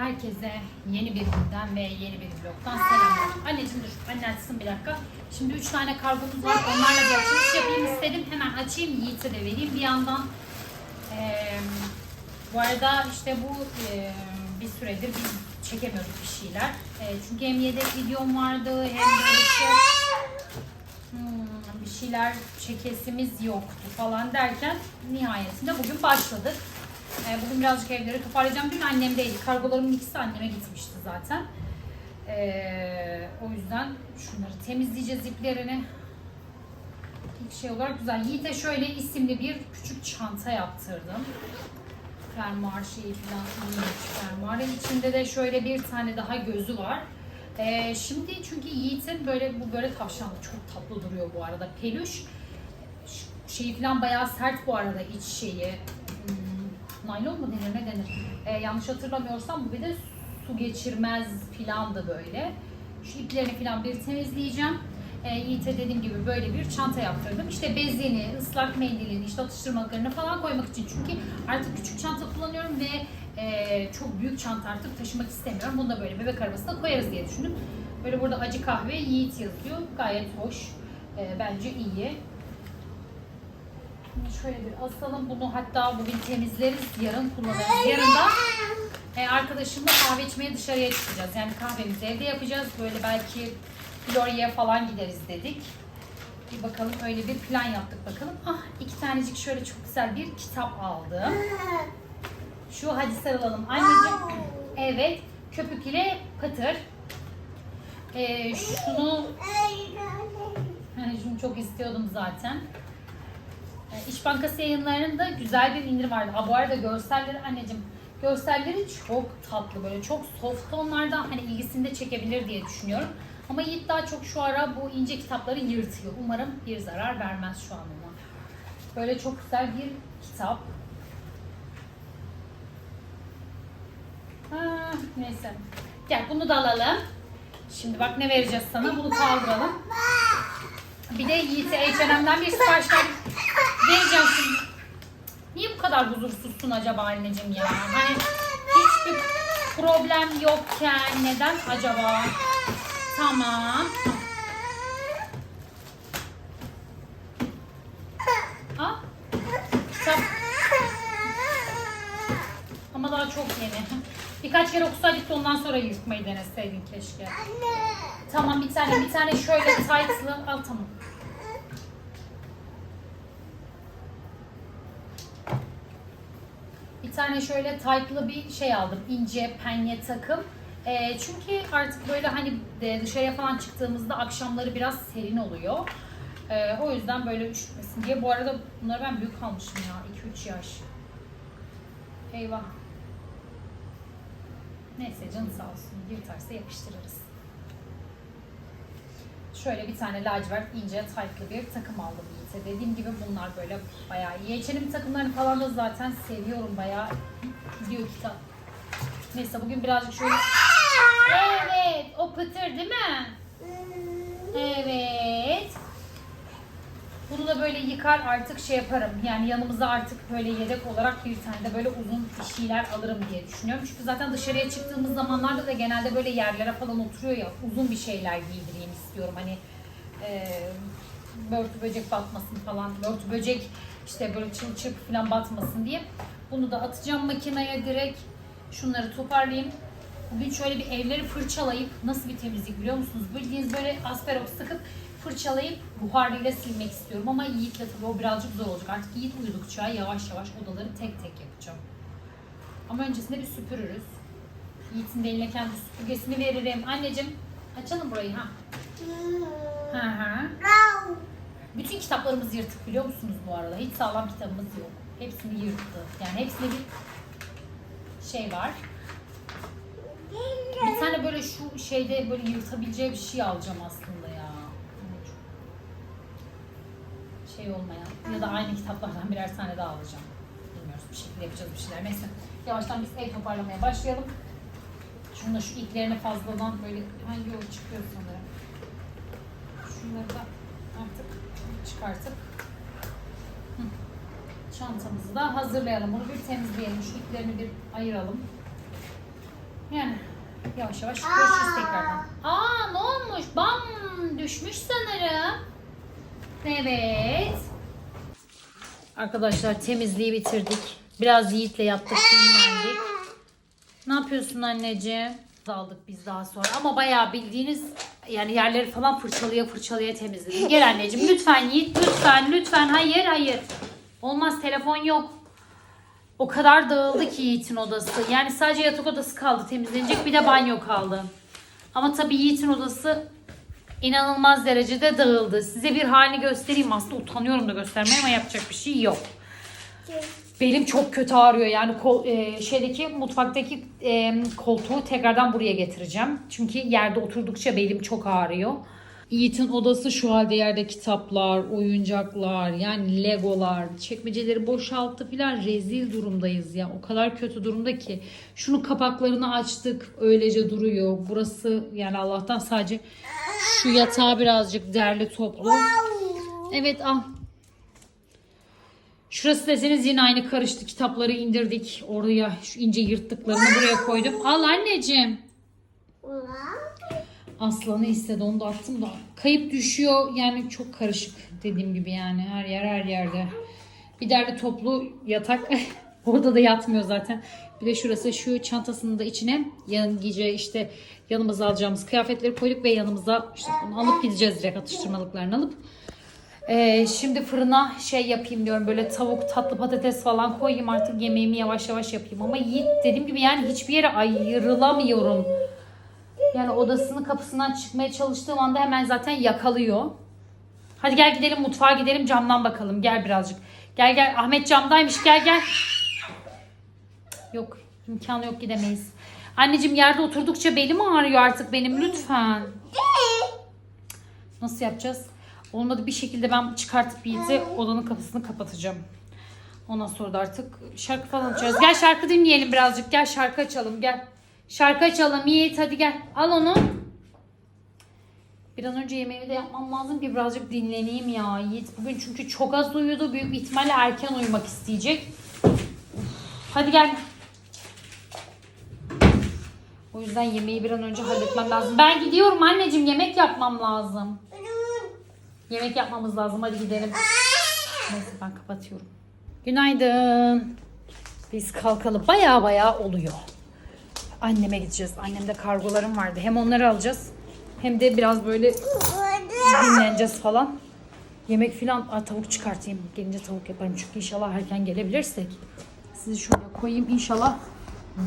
Herkese yeni bir günden ve yeni bir vlogdan selamlar. Anneciğim dur, anne bir dakika. Şimdi üç tane kargomuz var. Onlarla bir açılış yapayım istedim. Hemen açayım, Yiğit'e de vereyim bir yandan. Ee, bu arada işte bu e, bir süredir biz çekemiyorduk bir şeyler. E, çünkü hem yedek videom vardı hem böyle işte hmm, bir şeyler çekesimiz yoktu falan derken nihayetinde bugün başladık. Ee, bugün birazcık evleri toparlayacağım. Dün annemdeydi. Kargolarımın ikisi anneme gitmişti zaten. Ee, o yüzden şunları temizleyeceğiz iplerini. İlk şey olarak güzel. Yiğit'e şöyle isimli bir küçük çanta yaptırdım. Fermuar şeyi falan fermuarın. içinde de şöyle bir tane daha gözü var. Ee, şimdi çünkü Yiğit'in böyle bu böyle tavşanlı çok tatlı duruyor bu arada. Peluş şeyi falan bayağı sert bu arada iç şeyi. Naylon mu denir ne denir? Ee, yanlış hatırlamıyorsam bu bir de su geçirmez falan da böyle. Şu iplerini falan bir temizleyeceğim. Ee, Yiğit'e dediğim gibi böyle bir çanta yaptırdım. İşte bezini, ıslak mendilini, işte atıştırmalıklarını falan koymak için. Çünkü artık küçük çanta kullanıyorum ve e, çok büyük çanta artık taşımak istemiyorum. Bunu da böyle bebek arabasına koyarız diye düşündüm. Böyle burada acı kahve Yiğit yazıyor. Gayet hoş. Ee, bence iyi. Şöyle bir asalım. Bunu hatta bugün temizleriz. Yarın kullanırız. Yarın da e, arkadaşımla kahve içmeye dışarıya çıkacağız. Yani kahvemizi evde yapacağız. Böyle belki Florya'ya falan gideriz dedik. Bir bakalım öyle bir plan yaptık bakalım. Ah iki tanecik şöyle çok güzel bir kitap aldım. Şu hadi sarılalım. Anneciğim evet köpük ile pıtır. Ee, şunu hani şunu çok istiyordum zaten. Ee, İş Bankası yayınlarında güzel bir indirim vardı. Ha, bu arada görselleri anneciğim görselleri çok tatlı böyle çok soft tonlarda hani ilgisini de çekebilir diye düşünüyorum. Ama Yiğit daha çok şu ara bu ince kitapları yırtıyor. Umarım bir zarar vermez şu an ona. Böyle çok güzel bir kitap. Ha, neyse. Gel bunu da alalım. Şimdi bak ne vereceğiz sana. Bunu kaldıralım. Bir de Yiğit'e H&M'den bir sipariş ver- vereceğim şimdi. Niye bu kadar huzursuzsun acaba anneciğim ya? Hani hiçbir problem yokken neden acaba? Tamam. Al. Kitap. Ama daha çok yeni. Birkaç kere okusaydık da ondan sonra yırtmayı deneseydin keşke. Tamam bir tane bir tane şöyle tight'lı al tamam. Bir tane şöyle tight'lı bir şey aldım. ince penye takım. Ee, çünkü artık böyle hani de dışarıya falan çıktığımızda akşamları biraz serin oluyor. Ee, o yüzden böyle üşütmesin diye. Bu arada bunları ben büyük almışım ya. 2-3 yaş. Eyvah. Neyse canı sağ olsun. Yırtarsa yapıştırırız. Şöyle bir tane lacivert ince tight'lı bir takım aldım Yiğit'e. Dediğim gibi bunlar böyle bayağı iyi. H&M takımlarını falan da zaten seviyorum bayağı. Gidiyor kitap. Neyse bugün birazcık şöyle... Evet o pıtır değil mi? Evet. Bunu da böyle yıkar artık şey yaparım. Yani yanımıza artık böyle yedek olarak bir tane de böyle uzun bir şeyler alırım diye düşünüyorum. Çünkü zaten dışarıya çıktığımız zamanlarda da genelde böyle yerlere falan oturuyor ya uzun bir şeyler giydireyim istiyorum. Hani börtü böcek batmasın falan. Börtü böcek işte böyle çıl çırp falan batmasın diye. Bunu da atacağım makineye direkt. Şunları toparlayayım. Bugün şöyle bir evleri fırçalayıp nasıl bir temizlik biliyor musunuz? Bildiğiniz böyle asperox sıkıp fırçalayıp buharıyla silmek istiyorum ama Yiğit'le tabii o birazcık zor olacak. Artık Yiğit uyudukça yavaş yavaş odaları tek tek yapacağım. Ama öncesinde bir süpürürüz. Yiğit'in de eline kendi süpürgesini veririm. Anneciğim açalım burayı ha. Hı hı. Bütün kitaplarımız yırtık biliyor musunuz bu arada? Hiç sağlam kitabımız yok. Hepsini yırttı. Yani hepsinde bir şey var. Bir tane böyle şu şeyde böyle yırtabileceği bir şey alacağım aslında ya. Şey olmayan ya da aynı kitaplardan birer tane daha alacağım. Bilmiyoruz bir şekilde yapacağız bir şeyler. Neyse yavaştan biz ev toparlamaya başlayalım. Şunu da şu iplerini fazladan böyle hangi yol çıkıyor sanırım. Şunları da artık çıkartıp çantamızı da hazırlayalım. Bunu bir temizleyelim. Şu iplerini bir ayıralım. Yani yavaş yavaş görüşürüz tekrardan. Aa ne olmuş? Bam düşmüş sanırım. Evet. Arkadaşlar temizliği bitirdik. Biraz Yiğit'le yattık dinlendik. Ne yapıyorsun anneciğim? Aldık biz daha sonra ama bayağı bildiğiniz yani yerleri falan fırçalaya fırçalaya temizledim. Gel anneciğim lütfen Yiğit lütfen lütfen hayır hayır. Olmaz telefon yok. O kadar dağıldı ki Yiğit'in odası. Yani sadece yatak odası kaldı temizlenecek bir de banyo kaldı. Ama tabii Yiğit'in odası inanılmaz derecede dağıldı. Size bir halini göstereyim. Aslında utanıyorum da göstermeye ama yapacak bir şey yok. Belim çok kötü ağrıyor. Yani kol, e, şeydeki mutfaktaki e, koltuğu tekrardan buraya getireceğim. Çünkü yerde oturdukça belim çok ağrıyor. Yiğit'in odası şu halde yerde kitaplar, oyuncaklar, yani legolar, çekmeceleri boşalttı filan rezil durumdayız ya. O kadar kötü durumda ki. Şunun kapaklarını açtık öylece duruyor. Burası yani Allah'tan sadece şu yatağı birazcık derli toplu. Evet al. Şurası deseniz yine aynı karıştı. Kitapları indirdik. Oraya şu ince yırttıklarını buraya koydum. Al anneciğim. Aslanı istedi onu da attım da. Kayıp düşüyor yani çok karışık dediğim gibi yani her yer her yerde. Bir derli toplu yatak. Orada da yatmıyor zaten. Bir de şurası şu çantasının da içine yan giyeceği işte yanımıza alacağımız kıyafetleri koyduk ve yanımıza işte onu alıp gideceğiz direkt atıştırmalıklarını alıp. Ee, şimdi fırına şey yapayım diyorum böyle tavuk tatlı patates falan koyayım artık yemeğimi yavaş yavaş yapayım ama Yiğit dediğim gibi yani hiçbir yere ayrılamıyorum. Yani odasının kapısından çıkmaya çalıştığım anda hemen zaten yakalıyor. Hadi gel gidelim mutfağa gidelim camdan bakalım gel birazcık. Gel gel Ahmet camdaymış gel gel. Yok imkanı yok gidemeyiz. Anneciğim yerde oturdukça belim ağrıyor artık benim lütfen. Nasıl yapacağız? Olmadı bir şekilde ben çıkartıp Yiğit'e odanın kapısını kapatacağım. Ondan sonra da artık şarkı falan açacağız. Gel şarkı dinleyelim birazcık. Gel şarkı açalım gel. Şarkı açalım Yiğit hadi gel. Al onu. Bir an önce yemeğimi de yapmam lazım ki birazcık dinleneyim ya. Yiğit bugün çünkü çok az uyudu. Büyük ihtimalle erken uyumak isteyecek. Hadi gel. O yüzden yemeği bir an önce halletmem lazım. Ben gidiyorum anneciğim yemek yapmam lazım. Yemek yapmamız lazım. Hadi gidelim. Neyse ben kapatıyorum. Günaydın. Biz kalkalı baya baya oluyor. Anneme gideceğiz. Annemde kargolarım vardı. Hem onları alacağız. Hem de biraz böyle dinleneceğiz falan. Yemek filan. Aa, tavuk çıkartayım. Gelince tavuk yaparım. Çünkü inşallah erken gelebilirsek. Sizi şuraya koyayım. İnşallah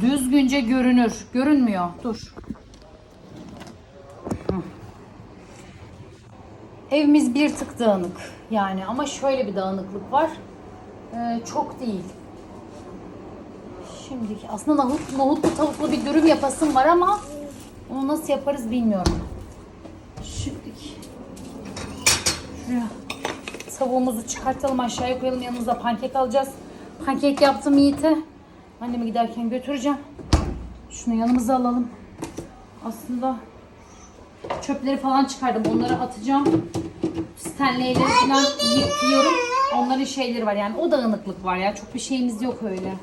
düzgünce görünür. Görünmüyor. Dur. Evimiz bir tık dağınık yani ama şöyle bir dağınıklık var. Ee, çok değil. Şimdiki aslında nohut, nohutlu tavuklu bir dürüm yapasım var ama onu nasıl yaparız bilmiyorum. Şimdiki şuraya tavuğumuzu çıkartalım aşağıya koyalım yanımıza pankek alacağız. Pankek yaptım Yiğit'e. Anneme giderken götüreceğim. Şunu yanımıza alalım. Aslında çöpleri falan çıkardım. Onları atacağım. Stanley'leri falan yıkıyorum. Onların şeyleri var yani. O dağınıklık var ya. Çok bir şeyimiz yok öyle.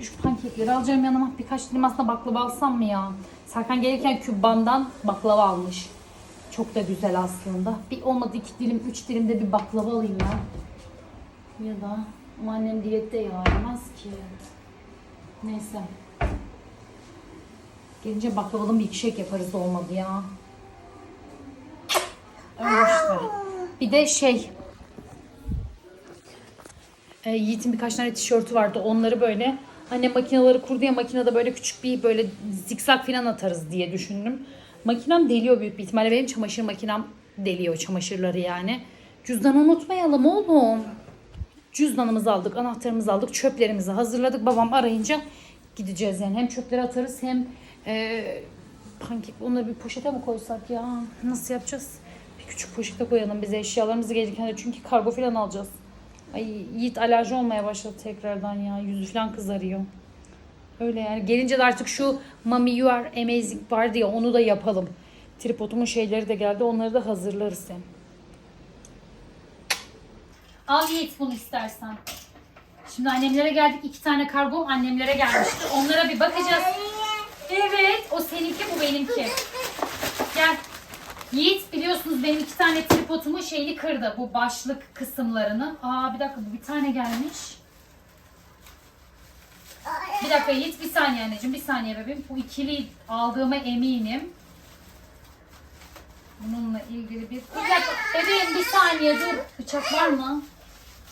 Şu pankekleri alacağım yanıma. Birkaç dilim aslında baklava alsam mı ya? Serkan gelirken kübbandan baklava almış. Çok da güzel aslında. Bir olmadı iki dilim, üç dilim de bir baklava alayım ya. Ya da ama annem diyette ya ki. Neyse. Gelince baklavalı milkshake yaparız da olmadı ya. Öyle işte. Bir de şey. E, Yiğit'in birkaç tane tişörtü vardı. Onları böyle anne makineleri kurdu ya makinede böyle küçük bir böyle zikzak falan atarız diye düşündüm. Makinem deliyor büyük bir ihtimalle. Benim çamaşır makinem deliyor çamaşırları yani. Cüzdanı unutmayalım oğlum. Cüzdanımızı aldık, anahtarımızı aldık, çöplerimizi hazırladık. Babam arayınca gideceğiz yani. Hem çöpleri atarız hem e, pankek onları bir poşete mi koysak ya? Nasıl yapacağız? Küçük poşete koyalım biz eşyalarımızı gelirken de çünkü kargo falan alacağız. Ay Yiğit alerji olmaya başladı tekrardan ya. Yüzü falan kızarıyor. Öyle yani. Gelince de artık şu Mami You Are Amazing vardı ya onu da yapalım. Tripodumun şeyleri de geldi. Onları da hazırlarız hem. Al Yiğit bunu istersen. Şimdi annemlere geldik. iki tane kargo annemlere gelmişti. Onlara bir bakacağız. Evet o seninki bu benimki. Gel. Yiğit biliyorsunuz benim iki tane tripodumun şeyini kırdı. Bu başlık kısımlarını. Aa bir dakika bu bir tane gelmiş. Bir dakika Yiğit bir saniye anneciğim bir saniye bebeğim. Bu ikili aldığıma eminim. Bununla ilgili bir... Bir dakika bebeğim bir saniye dur. Bıçak var mı?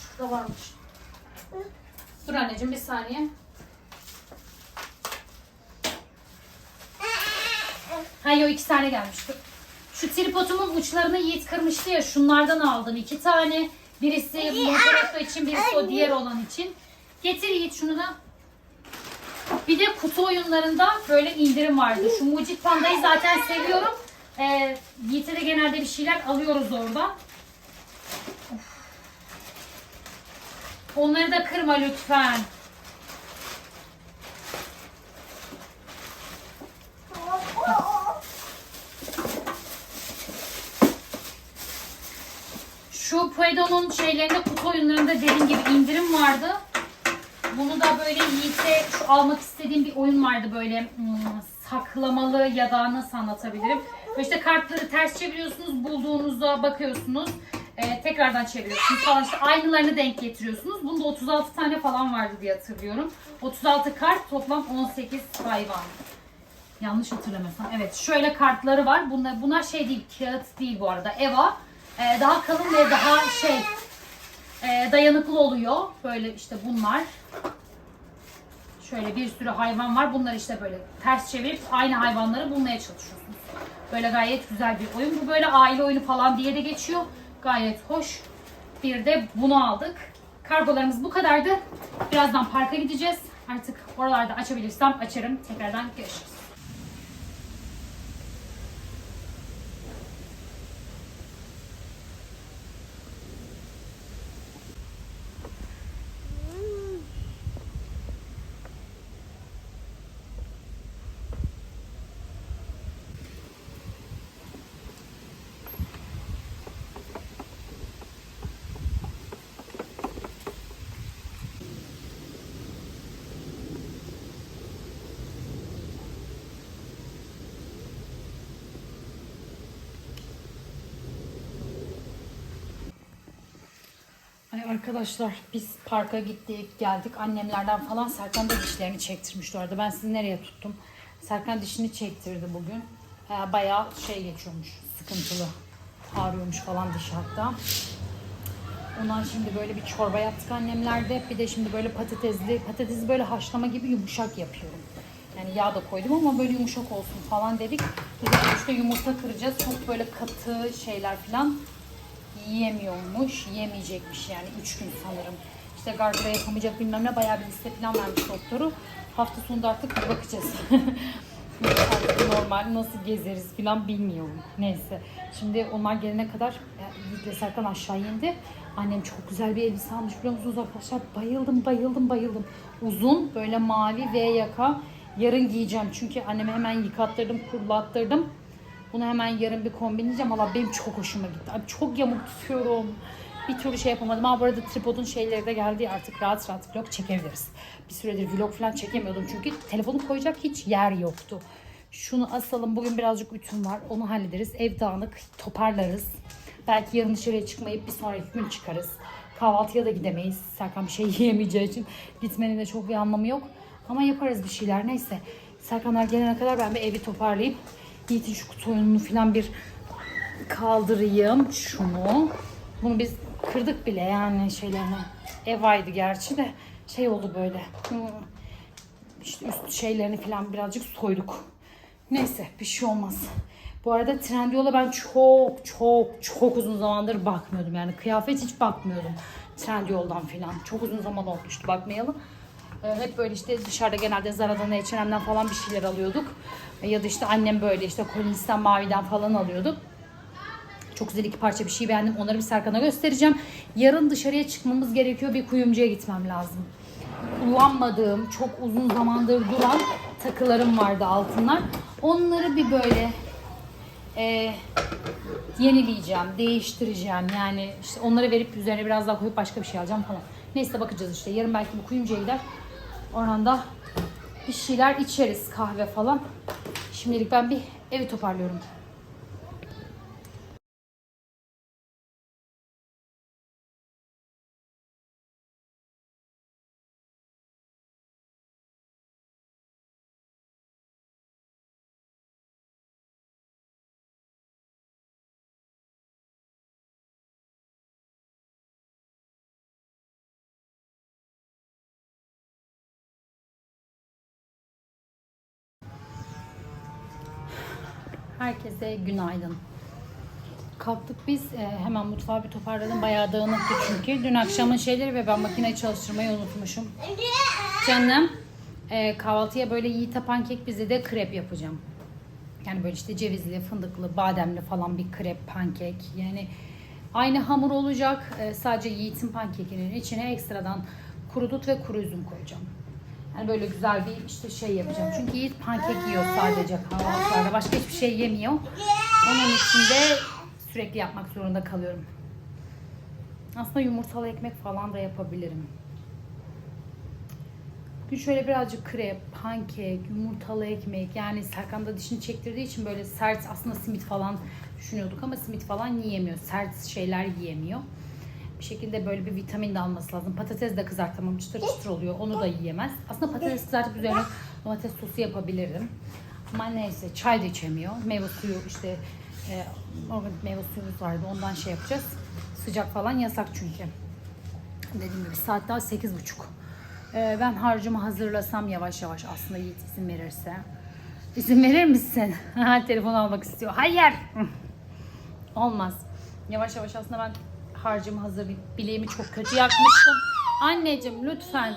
Şurada varmış. Dur anneciğim bir saniye. Hayır o iki tane gelmişti. Şu tripodumun uçlarını Yiğit kırmıştı ya şunlardan aldım iki tane. Birisi Monteretto için birisi o diğer olan için. Getir Yiğit şunu da. Bir de kutu oyunlarında böyle indirim vardı. Şu Mucit Panda'yı zaten seviyorum. Ee, Yiğit'e de genelde bir şeyler alıyoruz orada. Onları da kırma lütfen. Şu Puedo'nun şeylerinde kutu oyunlarında dediğim gibi indirim vardı. Bunu da böyle Yiğit'e şu almak istediğim bir oyun vardı böyle hmm, saklamalı ya da nasıl anlatabilirim. Böyle işte kartları ters çeviriyorsunuz, bulduğunuzda bakıyorsunuz. Ee, tekrardan çeviriyorsunuz falan işte aynılarını denk getiriyorsunuz. Bunda 36 tane falan vardı diye hatırlıyorum. 36 kart toplam 18 hayvan. Yanlış hatırlamıyorsam. Evet şöyle kartları var. Bunlar, bunlar şey değil kağıt değil bu arada. Eva Ee, daha kalın ve daha şey e, dayanıklı oluyor. Böyle işte bunlar. Şöyle bir sürü hayvan var. Bunları işte böyle ters çevirip aynı hayvanları bulmaya çalışıyorsunuz. Böyle gayet güzel bir oyun. Bu böyle aile oyunu falan diye de geçiyor. Gayet hoş. Bir de bunu aldık. Kargolarımız bu kadardı. Birazdan parka gideceğiz. Artık oralarda açabilirsem açarım. Tekrardan görüşürüz. Arkadaşlar biz parka gittik geldik annemlerden falan Serkan da dişlerini çektirmişti orada. Ben sizi nereye tuttum? Serkan dişini çektirdi bugün. Ha, bayağı şey geçiyormuş sıkıntılı. Ağrıyormuş falan diş hatta. Ondan şimdi böyle bir çorba yaptık annemlerde. Bir de şimdi böyle patatesli, patatesi böyle haşlama gibi yumuşak yapıyorum. Yani yağ da koydum ama böyle yumuşak olsun falan dedik. Bir de işte yumurta kıracağız. Çok böyle katı şeyler falan yiyemiyormuş, yemeyecekmiş yani 3 gün sanırım. İşte gargara yapamayacak bilmem ne bayağı bir liste falan vermiş doktoru. Hafta sonunda artık bakacağız. normal nasıl gezeriz falan bilmiyorum. Neyse. Şimdi onlar gelene kadar Yiğit'le Serkan aşağı indi. Annem çok güzel bir elbise almış biliyor musunuz arkadaşlar? Bayıldım, bayıldım, bayıldım. Uzun, böyle mavi V yaka. Yarın giyeceğim çünkü anneme hemen yıkattırdım, kurulattırdım. Bunu hemen yarın bir kombinleyeceğim ama benim çok hoşuma gitti. Abi çok yamuk tutuyorum. Bir türlü şey yapamadım. Ama bu arada tripodun şeyleri de geldi. Artık rahat rahat vlog çekebiliriz. Bir süredir vlog falan çekemiyordum çünkü telefonu koyacak hiç yer yoktu. Şunu asalım. Bugün birazcık ütüm var. Onu hallederiz. Ev dağınık. Toparlarız. Belki yarın dışarıya çıkmayıp bir sonraki gün çıkarız. Kahvaltıya da gidemeyiz. Serkan bir şey yiyemeyeceği için gitmenin de çok bir anlamı yok. Ama yaparız bir şeyler. Neyse. Serkanlar gelene kadar ben bir evi toparlayıp Yiğit'in şu kutu oyununu falan bir kaldırayım. Şunu. Bunu biz kırdık bile yani şeylerine. Evaydı gerçi de şey oldu böyle. Hmm. İşte üst şeylerini falan birazcık soyduk. Neyse bir şey olmaz. Bu arada Trendyol'a ben çok çok çok uzun zamandır bakmıyordum. Yani kıyafet hiç bakmıyordum Trendyol'dan falan. Çok uzun zaman olmuştu bakmayalı. Ee, Hep böyle işte dışarıda genelde Zara'dan, H&M'den falan bir şeyler alıyorduk. Ee, Ya da işte annem böyle işte Kolinistan Mavi'den falan alıyordu. Çok güzel iki parça bir şey beğendim. Onları bir Serkan'a göstereceğim. Yarın dışarıya çıkmamız gerekiyor. Bir kuyumcuya gitmem lazım. Kullanmadığım, çok uzun zamandır duran takılarım vardı altınlar. Onları bir böyle e, yenileyeceğim, değiştireceğim. Yani işte onları verip üzerine biraz daha koyup başka bir şey alacağım falan. Neyse bakacağız işte. Yarın belki bu kuyumcuya gider. Oradan da bir şeyler içeriz kahve falan. Şimdilik ben bir evi toparlıyorum. Herkese günaydın. Kalktık biz e, hemen mutfağı bir toparladım. Bayağı dağınıktı çünkü. Dün akşamın şeyleri ve ben makineyi çalıştırmayı unutmuşum. Canım e, kahvaltıya böyle yiğite pankek bize de krep yapacağım. Yani böyle işte cevizli, fındıklı, bademli falan bir krep pankek. Yani aynı hamur olacak. E, sadece yiğitin pankekinin içine ekstradan kuru dut ve kuru üzüm koyacağım. Yani böyle güzel bir işte şey yapacağım. Çünkü Yiğit pankek yiyor sadece kahvaltılarda. Başka hiçbir şey yemiyor. Onun için de sürekli yapmak zorunda kalıyorum. Aslında yumurtalı ekmek falan da yapabilirim. Bugün şöyle birazcık krep, pankek, yumurtalı ekmek yani Serkan da dişini çektirdiği için böyle sert aslında simit falan düşünüyorduk ama simit falan yiyemiyor. Sert şeyler yiyemiyor. Bir şekilde böyle bir vitamin de alması lazım. Patates de kızartamam çıtır çıtır oluyor. Onu da yiyemez. Aslında patates kızartıp üzerine domates sosu yapabilirim. Ama neyse çay da içemiyor. Meyve suyu işte e, organik meyve suyumuz vardı. Ondan şey yapacağız. Sıcak falan yasak çünkü. Dediğim gibi saat daha sekiz buçuk. Ee, ben harcımı hazırlasam yavaş yavaş aslında Yiğit izin verirse. İzin verir misin? Telefon almak istiyor. Hayır. Olmaz. Yavaş yavaş aslında ben harcımı hazırlayıp bileğimi çok kötü yakmıştım. Anneciğim lütfen.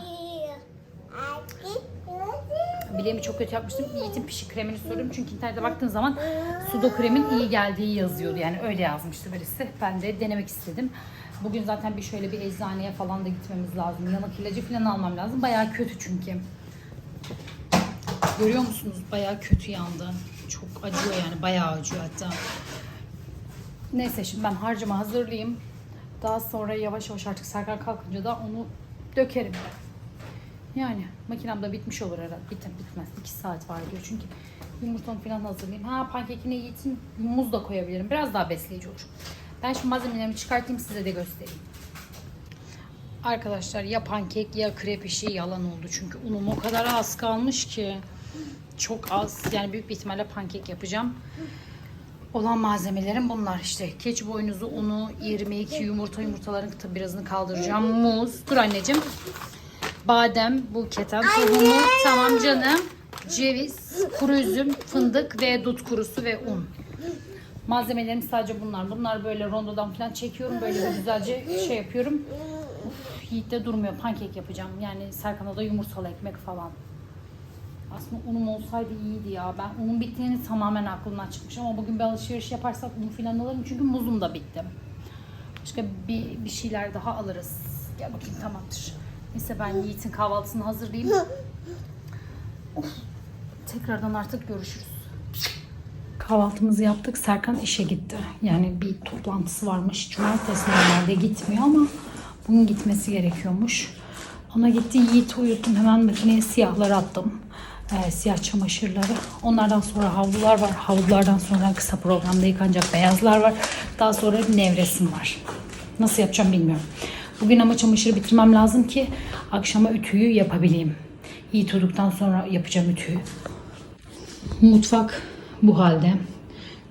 Bileğimi çok kötü yapmıştım. Yiğit'in pişik kremini soruyorum. Çünkü internete baktığın zaman sudo kremin iyi geldiği yazıyordu. Yani öyle yazmıştı birisi. Ben de denemek istedim. Bugün zaten bir şöyle bir eczaneye falan da gitmemiz lazım. Yanık ilacı falan almam lazım. Bayağı kötü çünkü. Görüyor musunuz? Bayağı kötü yandı. Çok acıyor yani. Bayağı acıyor hatta. Neyse şimdi ben harcımı hazırlayayım. Daha sonra yavaş yavaş artık Serkan kalkınca da onu dökerim. Yani makinem de bitmiş olur herhalde. Bitim bitmez. 2 saat var diyor çünkü yumurtamı falan hazırlayayım. Ha pankekine yiğitin muz da koyabilirim. Biraz daha besleyici olur. Ben şimdi malzemelerimi çıkartayım size de göstereyim. Arkadaşlar ya pankek ya krep işi yalan oldu. Çünkü unum o kadar az kalmış ki. Çok az. Yani büyük bir ihtimalle pankek yapacağım. Olan malzemelerim bunlar işte. Keçi boynuzu unu, irmik, yumurta, yumurtaların birazını kaldıracağım. Muz. Dur anneciğim. Badem, bu keten tohumu. Tamam canım. Ceviz, kuru üzüm, fındık ve dut kurusu ve un. Malzemelerim sadece bunlar. Bunlar böyle rondodan falan çekiyorum. Böyle güzelce şey yapıyorum. Yiğit de durmuyor. Pankek yapacağım. Yani Serkan'a da yumurtalı ekmek falan. Aslında unum olsaydı iyiydi ya. Ben unun bittiğini tamamen aklımdan çıkmış ama bugün bir alışveriş yaparsak un falan alırım çünkü muzum da bitti. Başka bir, bir şeyler daha alırız. Gel bakayım tamamdır. Neyse ben Yiğit'in kahvaltısını hazırlayayım. Of. Tekrardan artık görüşürüz. Kahvaltımızı yaptık. Serkan işe gitti. Yani bir toplantısı varmış. Cumartesi normalde gitmiyor ama bugün gitmesi gerekiyormuş. Ona gitti. Yiğit uyuttum. Hemen makineye siyahları attım. Ee, siyah çamaşırları. Onlardan sonra havlular var. Havlulardan sonra kısa programda yıkanacak beyazlar var. Daha sonra nevresim var. Nasıl yapacağım bilmiyorum. Bugün ama çamaşırı bitirmem lazım ki akşama ütüyü yapabileyim. Yiğit uyuduktan sonra yapacağım ütüyü. Mutfak bu halde.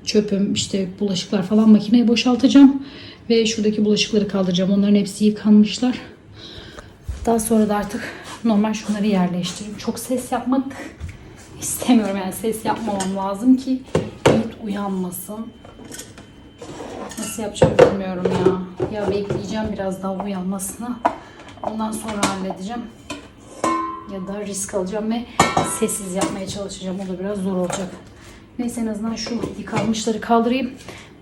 Çöpüm işte bulaşıklar falan makineye boşaltacağım. Ve şuradaki bulaşıkları kaldıracağım. Onların hepsi yıkanmışlar. Daha sonra da artık normal şunları yerleştireyim. Çok ses yapmak istemiyorum yani ses yapmamam lazım ki Yiğit uyanmasın. Nasıl yapacağım bilmiyorum ya. Ya bekleyeceğim biraz daha uyanmasını. Ondan sonra halledeceğim. Ya da risk alacağım ve sessiz yapmaya çalışacağım. O da biraz zor olacak. Neyse en azından şu yıkanmışları kaldırayım.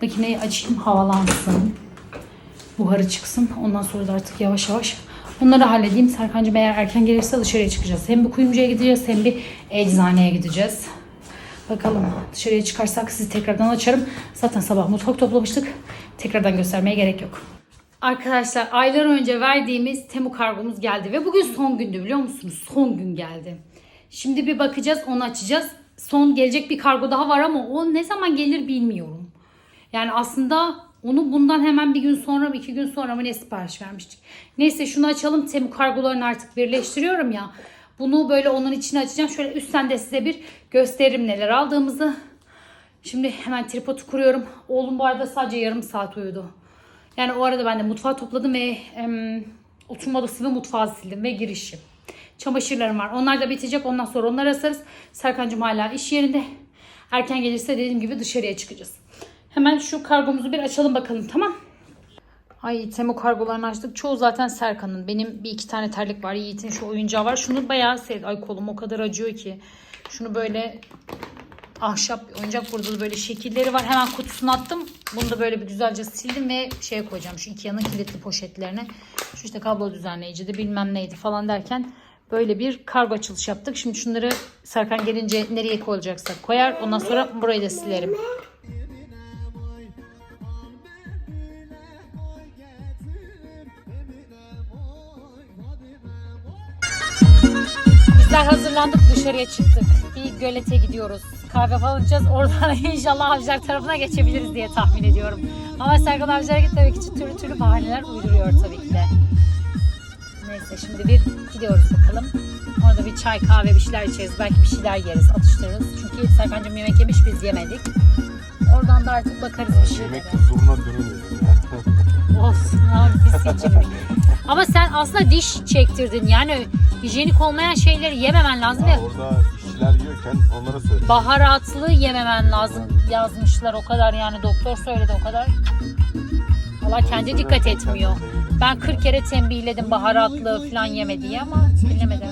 Makineyi açayım havalansın. Buharı çıksın. Ondan sonra da artık yavaş yavaş bunları halledeyim. Serkancığım eğer erken gelirse dışarıya çıkacağız. Hem bir kuyumcuya gideceğiz hem bir eczaneye gideceğiz. Bakalım dışarıya çıkarsak sizi tekrardan açarım. Zaten sabah mutfak toplamıştık. Tekrardan göstermeye gerek yok. Arkadaşlar aylar önce verdiğimiz Temu kargomuz geldi ve bugün son gündü biliyor musunuz? Son gün geldi. Şimdi bir bakacağız onu açacağız. Son gelecek bir kargo daha var ama o ne zaman gelir bilmiyorum. Yani aslında onu bundan hemen bir gün sonra mı iki gün sonra mı ne sipariş vermiştik. Neyse şunu açalım. Temu kargolarını artık birleştiriyorum ya. Bunu böyle onun içine açacağım. Şöyle üstten de size bir gösteririm neler aldığımızı. Şimdi hemen tripodu kuruyorum. Oğlum bu arada sadece yarım saat uyudu. Yani o arada ben de mutfağı topladım ve em, oturma odası ve mutfağı sildim ve girişim. Çamaşırlarım var. Onlar da bitecek. Ondan sonra onları asarız. Serkan'cığım hala iş yerinde. Erken gelirse dediğim gibi dışarıya çıkacağız. Hemen şu kargomuzu bir açalım bakalım tamam. Ay Temu kargolarını açtık. Çoğu zaten Serkan'ın. Benim bir iki tane terlik var. Yiğit'in şu oyuncağı var. Şunu bayağı sevdi. Ay kolum o kadar acıyor ki. Şunu böyle ahşap oyuncak burada da böyle şekilleri var. Hemen kutusuna attım. Bunu da böyle bir güzelce sildim ve şeye koyacağım. Şu Ikea'nın kilitli poşetlerine. Şu işte kablo düzenleyici de bilmem neydi falan derken böyle bir kargo açılış yaptık. Şimdi şunları Serkan gelince nereye koyulacaksa koyar. Ondan sonra burayı da silerim. Bizler hazırlandık dışarıya çıktık. Bir gölete gidiyoruz. Kahve falan içeceğiz. Oradan inşallah Avcılar tarafına geçebiliriz diye tahmin ediyorum. Ama Serkan Avcılar'a gitmemek için türlü türlü bahaneler uyduruyor tabii ki de. Neyse şimdi bir gidiyoruz bakalım. Orada bir çay kahve bir şeyler içeriz. Belki bir şeyler yeriz atıştırırız. Çünkü Serkan'cığım yemek yemiş biz yemedik. Oradan da artık bakarız bir şeylere. Yemek huzuruna ya. Olsun abi pis. Ama sen aslında diş çektirdin. Yani hijyenik olmayan şeyleri yememen lazım. Ya ve orada işçiler yiyorken onlara söyle. baharatlı yememen lazım yazmışlar o kadar yani doktor söyledi o kadar. Allah kendi dikkat etmiyor. Ben 40 kere tembihledim baharatlı falan yeme diye ama dinlemedi.